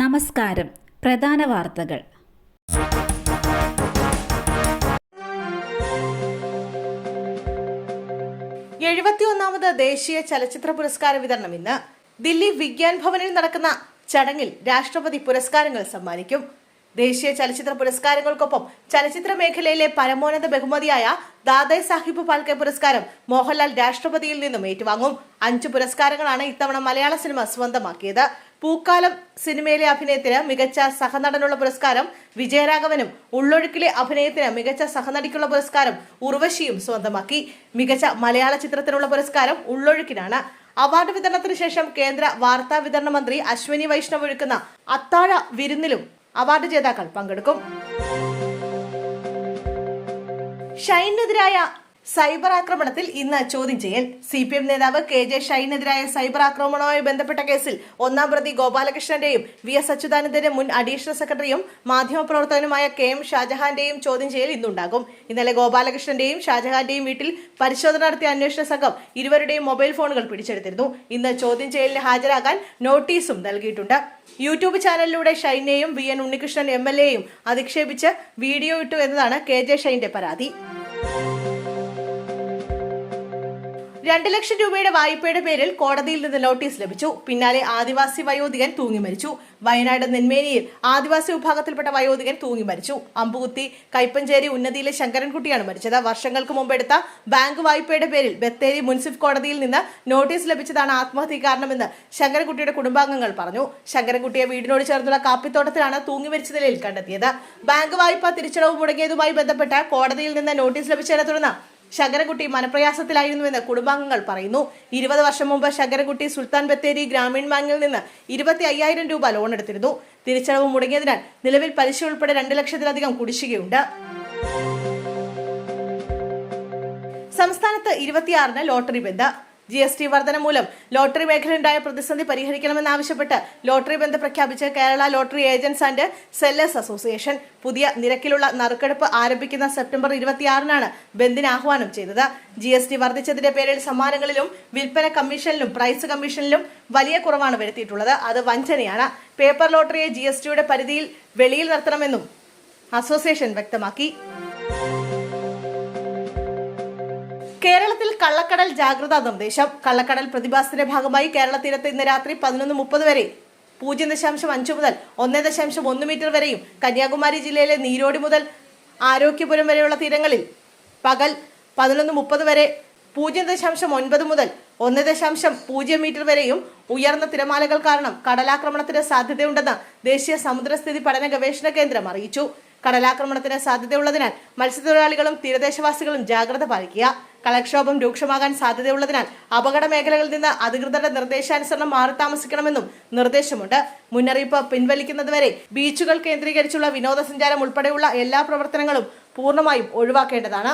നമസ്കാരം. പ്രധാന വാർത്തകൾ. എഴുപത്തിയൊന്നാമത് ദേശീയ ചലച്ചിത്ര പുരസ്കാര വിതരണം ഇന്ന്. ദില്ലി വിജ്ഞാൻ ഭവനിൽ നടക്കുന്ന ചടങ്ങിൽ രാഷ്ട്രപതി പുരസ്കാരങ്ങൾ സമ്മാനിക്കും. ദേശീയ ചലച്ചിത്ര പുരസ്കാരങ്ങൾക്കൊപ്പം ചലച്ചിത്ര മേഖലയിലെ പരമോന്നത ബഹുമതിയായ ദാദായ് സാഹിബ് ഫാൽക്കെ പുരസ്കാരം മോഹൻലാൽ രാഷ്ട്രപതിയിൽ നിന്നും ഏറ്റുവാങ്ങും. അഞ്ച് പുരസ്കാരങ്ങളാണ് ഇത്തവണ മലയാള സിനിമ സ്വന്തമാക്കിയത്. പൂക്കാലം സിനിമയിലെ അഭിനയത്തിന് മികച്ച സഹനടനുള്ള പുരസ്കാരം വിജയരാഘവനും ഉള്ളൊഴുക്കിലെ അഭിനയത്തിന് മികച്ച സഹനടിക്കുള്ള പുരസ്കാരം ഉർവശിയും സ്വന്തമാക്കി. മികച്ച മലയാള ചിത്രത്തിനുള്ള പുരസ്കാരം ഉള്ളൊഴുക്കിനാണ്. അവാർഡ് വിതരണത്തിന് ശേഷം കേന്ദ്ര വാർത്താ വിതരണ മന്ത്രി അശ്വിനി വൈഷ്ണവ് ഒഴുക്കുന്ന അത്താഴ വിരുന്നിലും അവാർഡ് ജേതാക്കൾ പങ്കെടുക്കും. ഷൈനെതിരായ സൈബർ ആക്രമണത്തിൽ ഇന്ന് ചോദ്യം ചെയ്യൽ. സി പി എം നേതാവ് കെ ജെ ഷൈനെതിരായ സൈബർ ആക്രമണവുമായി ബന്ധപ്പെട്ട കേസിൽ ഒന്നാം പ്രതി ഗോപാലകൃഷ്ണന്റെയും വി എസ് അച്യുതാനന്ദന്റെ മുൻ അഡീഷണൽ സെക്രട്ടറിയും മാധ്യമപ്രവർത്തകനുമായ കെ എം ഷാജഹാന്റെയും ചോദ്യം ചെയ്യൽ ഇന്നുണ്ടാകും. ഇന്നലെ ഗോപാലകൃഷ്ണന്റെയും ഷാജഹാന്റെയും വീട്ടിൽ പരിശോധന നടത്തിയ അന്വേഷണ സംഘം ഇരുവരുടെയും മൊബൈൽ ഫോണുകൾ പിടിച്ചെടുത്തിരുന്നു. ഇന്ന് ചോദ്യം ചെയ്യലിന് ഹാജരാകാൻ നോട്ടീസും നൽകിയിട്ടുണ്ട്. യൂട്യൂബ് ചാനലിലൂടെ ഷൈനെയും V N Unnikrishnan M L എയും അധിക്ഷേപിച്ച് വീഡിയോ ഇട്ടു എന്നതാണ് കെ ജെ ഷൈന്റെ പരാതി. രണ്ട് ലക്ഷം രൂപയുടെ വായ്പയുടെ പേരിൽ കോടതിയിൽ നിന്ന് നോട്ടീസ് ലഭിച്ചു. പിന്നാലെ ആദിവാസി വയോധികൻ തൂങ്ങി മരിച്ചു. വയനാട് നെന്മേനിയിൽ ആദിവാസി വിഭാഗത്തിൽപ്പെട്ട വയോധികൻ തൂങ്ങി മരിച്ചു. അമ്പുകുത്തി കൈപ്പഞ്ചേരി ഉന്നതിയിലെ ശങ്കരൻകുട്ടിയാണ് മരിച്ചത്. വർഷങ്ങൾക്ക് മുമ്പ് എടുത്ത ബാങ്ക് വായ്പയുടെ പേരിൽ ബത്തേരി മുൻസിഫ് കോടതിയിൽ നിന്ന് നോട്ടീസ് ലഭിച്ചതാണ് ആത്മഹത്യ കാരണമെന്ന് ശങ്കരൻകുട്ടിയുടെ കുടുംബാംഗങ്ങൾ പറഞ്ഞു. ശങ്കരൻകുട്ടിയെ വീടിനോട് ചേർന്നുള്ള കാപ്പിത്തോട്ടത്തിലാണ് തൂങ്ങി മരിച്ച നിലയിൽ കണ്ടെത്തിയത്. ബാങ്ക് വായ്പ തിരിച്ചടവ് മുടങ്ങിയതുമായി ബന്ധപ്പെട്ട് കോടതിയിൽ നിന്ന് നോട്ടീസ് ലഭിച്ചതിനെ തുടർന്ന് ശങ്കരൻകുട്ടി മനപ്രയാസത്തിലായിരുന്നുവെന്ന് കുടുംബാംഗങ്ങൾ പറയുന്നു. ഇരുപത് വർഷം മുമ്പ് ശങ്കരൻകുട്ടി സുൽത്താൻ ബത്തേരി ഗ്രാമീൺ ബാങ്കിൽ നിന്ന് ഇരുപത്തി അയ്യായിരം രൂപ ലോൺ എടുത്തിരുന്നു. തിരിച്ചടവ് മുടങ്ങിയതിനാൽ നിലവിൽ പലിശ ഉൾപ്പെടെ രണ്ട് ലക്ഷത്തിലധികം കുടിശ്ശികയുണ്ട്. സംസ്ഥാനത്ത് ഇരുപത്തിയാറിന് lottery bandh. G S T വർധന മൂലം ലോട്ടറി മേഖലയുണ്ടായ പ്രതിസന്ധി പരിഹരിക്കണമെന്നാവശ്യപ്പെട്ട് ലോട്ടറി ബന്ദ് പ്രഖ്യാപിച്ച Kerala lottery agents and sellers association പുതിയ നിരക്കിലുള്ള നറുക്കെടുപ്പ് ആരംഭിക്കുന്ന സെപ്റ്റംബർ ഇരുപത്തിയാറിനാണ് ബന്ദിന് ആഹ്വാനം ചെയ്തത്. ജി എസ് ടി വർദ്ധിച്ചതിന്റെ പേരിൽ സമ്മാനങ്ങളിലും വിൽപ്പന കമ്മീഷനിലും പ്രൈസ് കമ്മീഷനിലും വലിയ കുറവാണ് വരുത്തിയിട്ടുള്ളത്. അത് വഞ്ചനയാണ്. പേപ്പർ ലോട്ടറിയെ ജി എസ് ടിയുടെ പരിധിയിൽ വെളിയിൽ നിർത്തണമെന്നും അസോസിയേഷൻ വ്യക്തമാക്കി. കേരളത്തിൽ കള്ളക്കടൽ ജാഗ്രതാ നിർദ്ദേശം. കള്ളക്കടൽ പ്രതിഭാസത്തിന്റെ ഭാഗമായി കേരള തീരത്ത് ഇന്ന് രാത്രി പതിനൊന്ന് മുപ്പത് വരെ പൂജ്യം ദശാംശം അഞ്ച് മുതൽ ഒന്ന് ദശാംശം ഒന്ന് മീറ്റർ വരെയും കന്യാകുമാരി ജില്ലയിലെ നീരോടി മുതൽ ആരോഗ്യപുരം വരെയുള്ള തീരങ്ങളിൽ പകൽ പതിനൊന്ന് മുപ്പത് വരെ പൂജ്യം ദശാംശം ഒൻപത് മുതൽ ഒന്ന് ദശാംശം പൂജ്യം മീറ്റർ വരെയും ഉയർന്ന തിരമാലകൾ കാരണം കടലാക്രമണത്തിന് സാധ്യതയുണ്ടെന്ന് ദേശീയ സമുദ്രസ്ഥിതി പഠന ഗവേഷണ കേന്ദ്രം അറിയിച്ചു. കടലാക്രമണത്തിന് സാധ്യതയുള്ളതിനാൽ മത്സ്യത്തൊഴിലാളികളും തീരദേശവാസികളും ജാഗ്രത പാലിക്കുക. കടൽക്ഷോഭം രൂക്ഷമാകാൻ സാധ്യതയുള്ളതിനാൽ അപകട മേഖലകളിൽ നിന്ന് അധികൃതരുടെ നിർദ്ദേശാനുസരണം മാറി താമസിക്കണമെന്നും നിർദ്ദേശമുണ്ട്. മുന്നറിയിപ്പ് പിൻവലിക്കുന്നതുവരെ ബീച്ചുകൾ കേന്ദ്രീകരിച്ചുള്ള വിനോദസഞ്ചാരം ഉൾപ്പെടെയുള്ള എല്ലാ പ്രവർത്തനങ്ങളും പൂർണമായും ഒഴിവാക്കേണ്ടതാണ്.